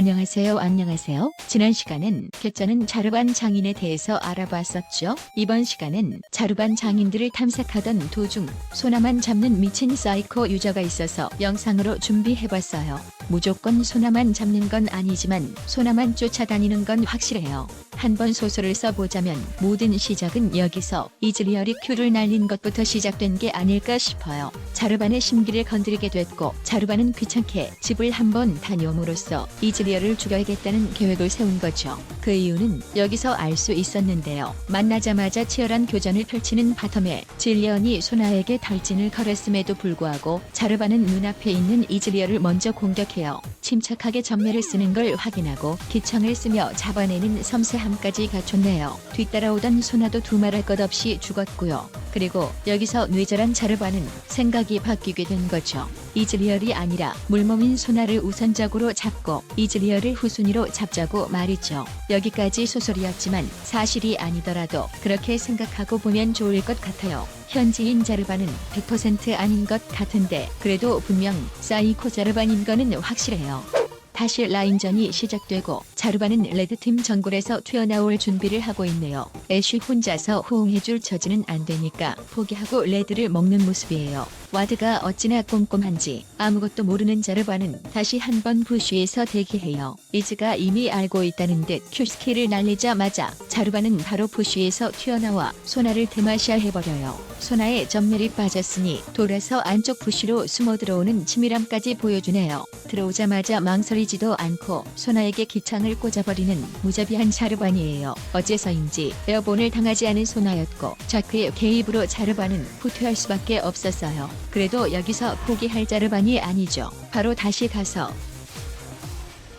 안녕하세요. 안녕하세요. 지난 시간은 개쩌는 자르반 장인에 대해서 알아봤었죠. 이번 시간은 자르반 장인들을 탐색하던 도중 소나만 잡는 미친 사이코 유저가 있어서 영상으로 준비해봤어요. 무조건 소나만 잡는 건 아니지만 소나만 쫓아다니는 건 확실해요. 한번 소설을 써보자면 모든 시작은 여기서 이즈리얼이 큐를 날린 것부터 시작된 게 아닐까 싶어요. 자르반의 심기를 건드리게 됐고 자르반은 귀찮게 집을 한번 다녀옴으로써 이즈리얼을 죽여야겠다는 계획을 세운 거죠. 그 이유는 여기서 알 수 있었는데요. 만나자마자 치열한 교전을 펼치는 바텀에 질리언이 소나에게 탈진을 걸었음에도 불구하고 자르반은 눈앞에 있는 이즈리얼을 먼저 공격해 요. 침착하게 전멸을 쓰는 걸 확인하고 기창을 쓰며 잡아내는 섬세함까지 갖췄네요. 뒤따라오던 소나도 두말할 것 없이 죽었고요. 그리고 여기서 뇌절한 자르반은 생각이 바뀌게 된 거죠. 이즈리얼이 아니라 물몸인 소나를 우선적으로 잡고 이즈리얼을 후순위로 잡자고 말이죠. 여기까지 소설이었지만 사실이 아니더라도 그렇게 생각하고 보면 좋을 것 같아요. 현지인 자르반은 100% 아닌 것 같은데 그래도 분명 사이코 자르반인 거는 확실해요. 다시 라인전이 시작되고 자르반은 레드팀 정글에서 튀어나올 준비를 하고 있네요. 애쉬 혼자서 호응해줄 처지는 안 되니까 포기하고 레드를 먹는 모습이에요. 와드가 어찌나 꼼꼼한지 아무것도 모르는 자르반은 다시 한번 부쉬에서 대기해요. 이즈가 이미 알고 있다는 듯 큐스킬을 날리자마자 자르반은 바로 부쉬에서 튀어나와 소나를 대마시아 해버려요. 소나의 전멸이 빠졌으니 돌아서 안쪽 부쉬로 숨어 들어오는 치밀함까지 보여주네요. 들어오자마자 망설이지도 않고 소나에게 기창을 꽂아버리는 무자비한 자르반이에요. 어째서인지 에어본을 당하지 않은 소나였고 자크의 개입으로 자르반은 후퇴할 수밖에 없었어요. 그래도 여기서 포기할 자르반이 아니죠. 바로 다시 가서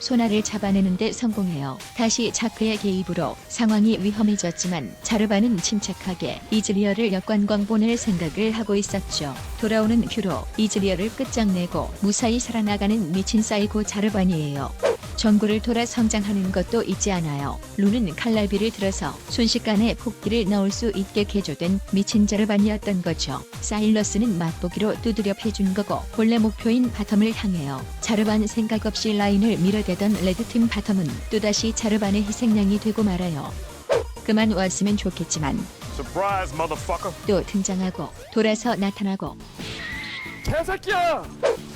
소나를 잡아내는데 성공해요. 다시 자크의 개입으로 상황이 위험해졌지만 자르반은 침착하게 이즈리얼을 역관광 보낼 생각을 하고 있었죠. 돌아오는 큐로 이즈리얼을 끝장내고 무사히 살아나가는 미친 사이고 자르반이에요. 정구를 돌아 성장하는 것도 잊지 않아요. 루는 칼날비를 들어서 순식간에 폭기를 넣을 수 있게 개조된 미친 자르반이었던 거죠. 사일러스는 맛보기로 두드려 패준 거고 본래 목표인 바텀을 향해요. 자르반 생각 없이 라인을 밀어대던 레드팀 바텀은 또다시 자르반의 희생양이 되고 말아요. 그만 왔으면 좋겠지만 Surprise, motherfucker. 또 등장하고 돌아서 나타나고 개새끼야!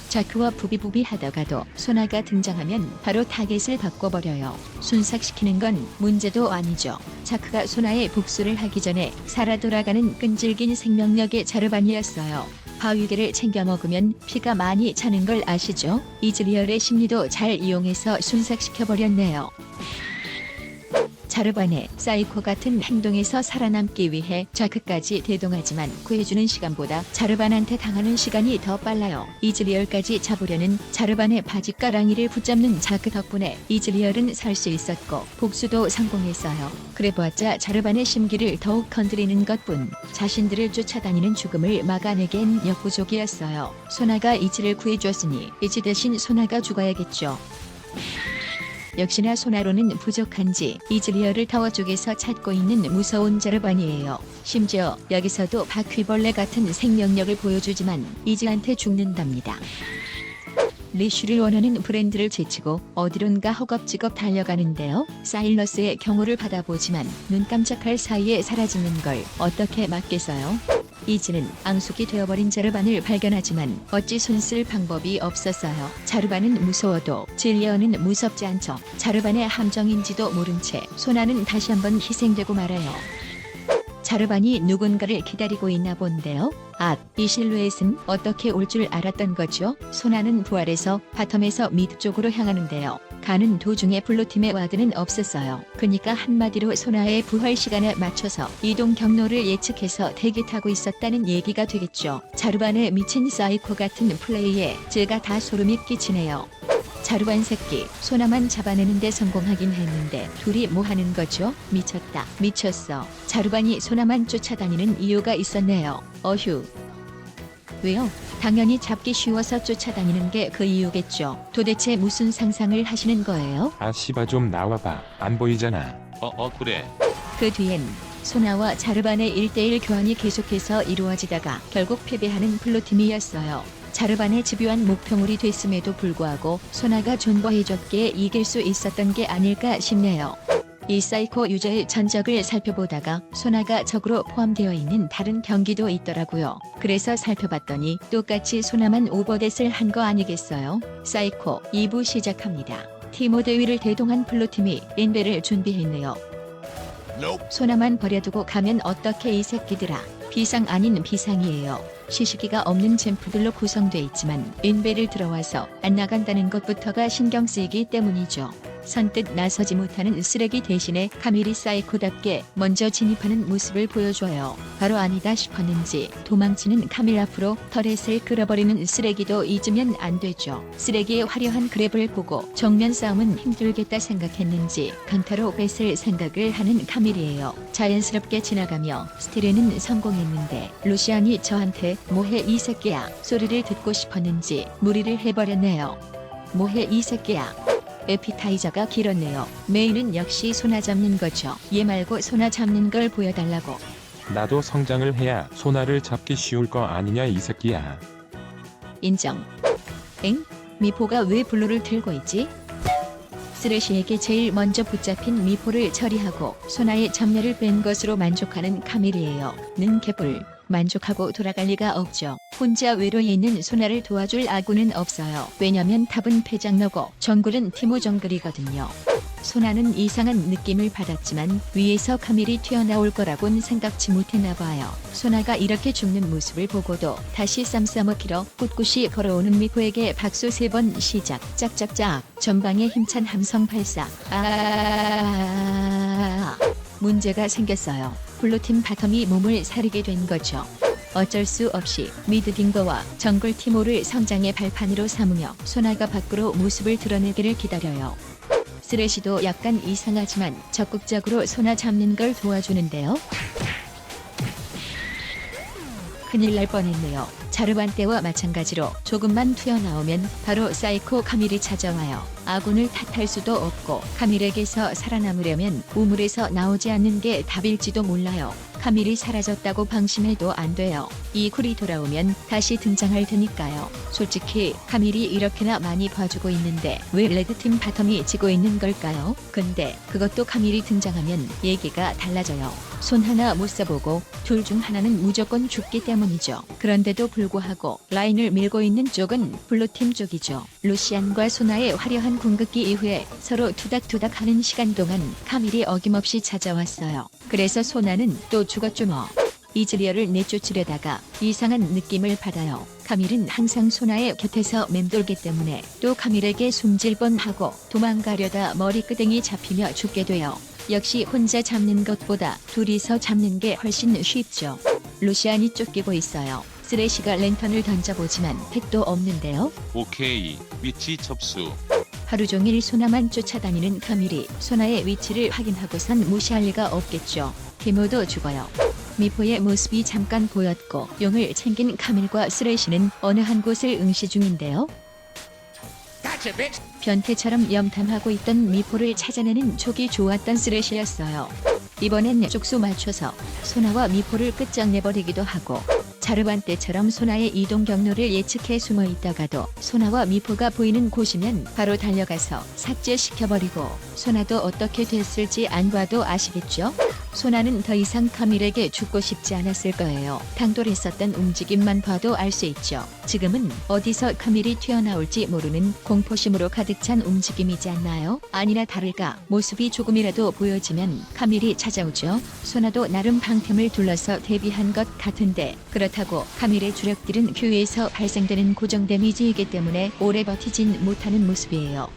자크와 부비부비 하다가도 소나가 등장하면 바로 타겟을 바꿔버려요. 순삭시키는 건 문제도 아니죠. 자크가 소나의 복수를 하기 전에 살아 돌아가는 끈질긴 생명력의 자르반이었어요. 바위개를 챙겨 먹으면 피가 많이 차는 걸 아시죠? 이즈리얼의 심리도 잘 이용해서 순삭시켜버렸네요. 자르반의 사이코 같은 행동에서 살아남기 위해 자크까지 대동하지만 구해주는 시간보다 자르반한테 당하는 시간이 더 빨라요. 이즈리얼까지 잡으려는 자르반의 바지가랑이를 붙잡는 자크 덕분에 이즈리얼은 살 수 있었고 복수도 성공했어요. 그래봤자 자르반의 심기를 더욱 건드리는 것뿐 자신들을 쫓아다니는 죽음을 막아내기엔 역부족이었어요. 소나가 이즈를 구해줬으니 이즈 대신 소나가 죽어야겠죠. 역시나 소나로는 부족한지 이즈리얼을 타워 쪽에서 찾고 있는 무서운 자르반이에요. 심지어 여기서도 바퀴벌레 같은 생명력을 보여주지만 이즈한테 죽는답니다. 리슈를 원하는 브랜드를 제치고 어디론가 허겁지겁 달려가는데요. 사일러스의 경호를 받아보지만 눈 깜짝할 사이에 사라지는 걸 어떻게 막겠어요? 이즈는 앙숙이 되어버린 자르반을 발견하지만 어찌 손쓸 방법이 없었어요. 자르반은 무서워도 질리언은 무섭지 않죠. 자르반의 함정인지도 모른 채 소나는 다시 한번 희생되고 말아요. 자르반이 누군가를 기다리고 있나 본데요. 아, 이 실루엣은 어떻게 올 줄 알았던 거죠? 소나는 부활해서 바텀에서 미드 쪽으로 향하는데요. 가는 도중에 블루팀의 와드는 없었어요. 그니까 한마디로 소나의 부활 시간에 맞춰서 이동 경로를 예측해서 대기 타고 있었다는 얘기가 되겠죠. 자르반의 미친 사이코 같은 플레이에 제가 다 소름이 끼치네요. 자루반 새끼 소나만 잡아내는데 성공하긴 했는데 둘이 뭐 하는 거죠? 미쳤다 미쳤어 자루반이 소나만 쫓아다니는 이유가 있었네요 어휴 왜요? 당연히 잡기 쉬워서 쫓아다니는 게 그 이유겠죠 도대체 무슨 상상을 하시는 거예요? 아 씨바 좀 나와봐 안 보이잖아 어, 어, 그래. 그 뒤엔 소나와 자르반의 1대1 교환이 계속해서 이루어지다가 결국 패배하는 블루팀이었어요. 자르반의 집요한 목표물이 됐음에도 불구하고 소나가 존버해줬기에 이길 수 있었던 게 아닐까 싶네요. 이 사이코 유저의 전적을 살펴보다가 소나가 적으로 포함되어 있는 다른 경기도 있더라고요. 그래서 살펴봤더니 똑같이 소나만 오버댓을 한 거 아니겠어요? 사이코 2부 시작합니다. 티모 대위를 대동한 플로팀이 엔베를 준비했네요. 소나만 버려두고 가면 어떻게 이 새끼들아. 비상 아닌 비상이에요. 시시기가 없는 잼프들로 구성돼 있지만 엔베를 들어와서 안 나간다는 것부터가 신경 쓰이기 때문이죠. 선뜻 나서지 못하는 쓰레기 대신에 카밀이 사이코답게 먼저 진입하는 모습을 보여줘요. 바로 아니다 싶었는지 도망치는 카밀 앞으로 터렛을 끌어버리는 쓰레기도 잊으면 안 되죠. 쓰레기의 화려한 그랩을 보고 정면 싸움은 힘들겠다 생각했는지 강타로 뺏을 생각을 하는 카밀이에요. 자연스럽게 지나가며 스틸에는 성공했는데 루시안이 저한테 뭐해 이 새끼야 소리를 듣고 싶었는지 무리를 해버렸네요. 뭐해 이 새끼야. 에피타이저가 길었네요. 메인은 역시 소나 잡는 거죠. 얘 말고 소나 잡는 걸 보여달라고. 나도 성장을 해야 소나를 잡기 쉬울 거 아니냐 이 새끼야. 인정. 엥? 미포가 왜 블루를 들고 있지? 쓰레쉬에게 제일 먼저 붙잡힌 미포를 처리하고 소나의 전멸을 뺀 것으로 만족하는 카밀이에요. 는 개불. 만족하고 돌아갈 리가 없죠. 혼자 외로이 있는 소나를 도와줄 아군은 없어요. 왜냐면 탑은 패장너고 정글은 티모 정글이거든요. 소나는 이상한 느낌을 받았지만 위에서 카밀이 튀어나올 거라곤 생각지 못했나 봐요. 소나가 이렇게 죽는 모습을 보고도 다시 쌈 싸먹기로 꿋꿋이 걸어오는 미포에게 박수 세 번 시작. 짝짝짝. 전방에 힘찬 함성 발사. 아. 문제가 생겼어요. 블루팀 바텀이 몸을 사리게 된 거죠. 어쩔 수 없이 미드 딩거와 정글 티모를 성장의 발판으로 삼으며 소나가 밖으로 모습을 드러내기를 기다려요. 쓰레시도 약간 이상하지만 적극적으로 소나 잡는 걸 도와주는데요. 큰일 날 뻔했네요. 자르반 때와 마찬가지로 조금만 튀어나오면 바로 사이코 카밀이 찾아와요. 아군을 탓할 수도 없고 카밀에게서 살아남으려면 우물에서 나오지 않는 게 답일지도 몰라요. 카밀이 사라졌다고 방심해도 안 돼요. 이 쿨이 돌아오면 다시 등장할 테니까요. 솔직히 카밀이 이렇게나 많이 봐주고 있는데 왜 레드팀 바텀이 지고 있는 걸까요? 근데 그것도 카밀이 등장하면 얘기가 달라져요. 손 하나 못 써보고 둘 중 하나는 무조건 죽기 때문이죠. 그런데도 불구하고 라인을 밀고 있는 쪽은 블루팀 쪽이죠. 루시안과 소나의 화려한 궁극기 이후에 서로 투닥투닥 하는 시간 동안 카밀이 어김없이 찾아왔어요. 그래서 소나는 또 죽었죠 뭐. 이즈리얼을 내쫓으려다가 이상한 느낌을 받아요. 카밀은 항상 소나의 곁에서 맴돌기 때문에 또 카밀에게 숨질 뻔하고 도망가려다 머리끄댕이 잡히며 죽게 돼요. 역시 혼자 잡는 것보다 둘이서 잡는 게 훨씬 쉽죠. 루시안이 쫓기고 있어요. 쓰레시가 랜턴을 던져보지만 택도 없는데요. 오케이 위치 접수 하루 종일 소나만 쫓아다니는 카밀이 소나의 위치를 확인하고선 무시할 리가 없겠죠. 티모도 죽어요. 미포의 모습이 잠깐 보였고 용을 챙긴 카밀과 쓰레시는 어느 한 곳을 응시 중인데요. 변태처럼 염탐하고 있던 미포를 찾아내는 촉이 좋았던 쓰레시였어요. 이번엔 쪽수 맞춰서 소나와 미포를 끝장내버리기도 하고 자르반 때처럼 소나의 이동 경로를 예측해 숨어 있다가도 소나와 미포가 보이는 곳이면 바로 달려가서 삭제시켜버리고 소나도 어떻게 됐을지 안 봐도 아시겠죠? 소나는 더 이상 카밀에게 죽고 싶지 않았을 거예요. 당돌했었던 움직임만 봐도 알 수 있죠. 지금은 어디서 카밀이 튀어나올지 모르는 공포심으로 가득 찬 움직임이지 않나요? 아니나 다를까 모습이 조금이라도 보여지면 카밀이 찾아오죠. 소나도 나름 방템을 둘러서 대비한 것 같은데 그렇다 고 카밀의 주력들은 큐에서 발생되는 고정 데미지이기 때문에 오래 버티진 못하는 모습이에요.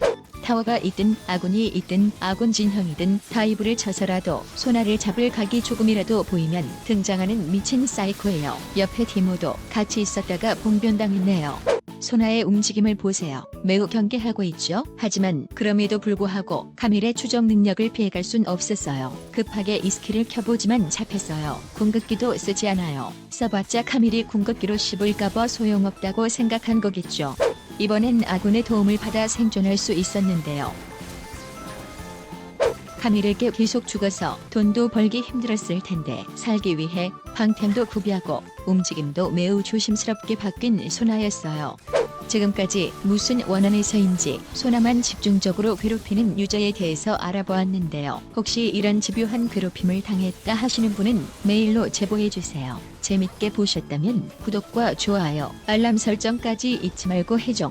타워가 있든 아군이 있든 아군 진영이든 다이브를 쳐서라도 소나를 잡을 각이 조금이라도 보이면 등장하는 미친 사이코예요. 옆에 티모도 같이 있었다가 봉변당했네요. 소나의 움직임을 보세요. 매우 경계하고 있죠. 하지만 그럼에도 불구하고 카밀의 추적 능력을 피해갈 순 없었어요. 급하게 이 스킬을 켜보지만 잡혔어요. 궁극기도 쓰지 않아요. 써봤자 카밀이 궁극기로 씹을까봐 소용없다고 생각한 거겠죠. 이번엔 아군의 도움을 받아 생존할 수 있었는데요. 카밀에게 계속 죽어서 돈도 벌기 힘들었을 텐데 살기 위해 방템도 구비하고 움직임도 매우 조심스럽게 바뀐 소나였어요. 지금까지 무슨 원한에서인지 소나만 집중적으로 괴롭히는 유저에 대해서 알아보았는데요. 혹시 이런 집요한 괴롭힘을 당했다 하시는 분은 메일로 제보해 주세요. 재밌게 보셨다면 구독과 좋아요, 알람 설정까지 잊지 말고 해줘.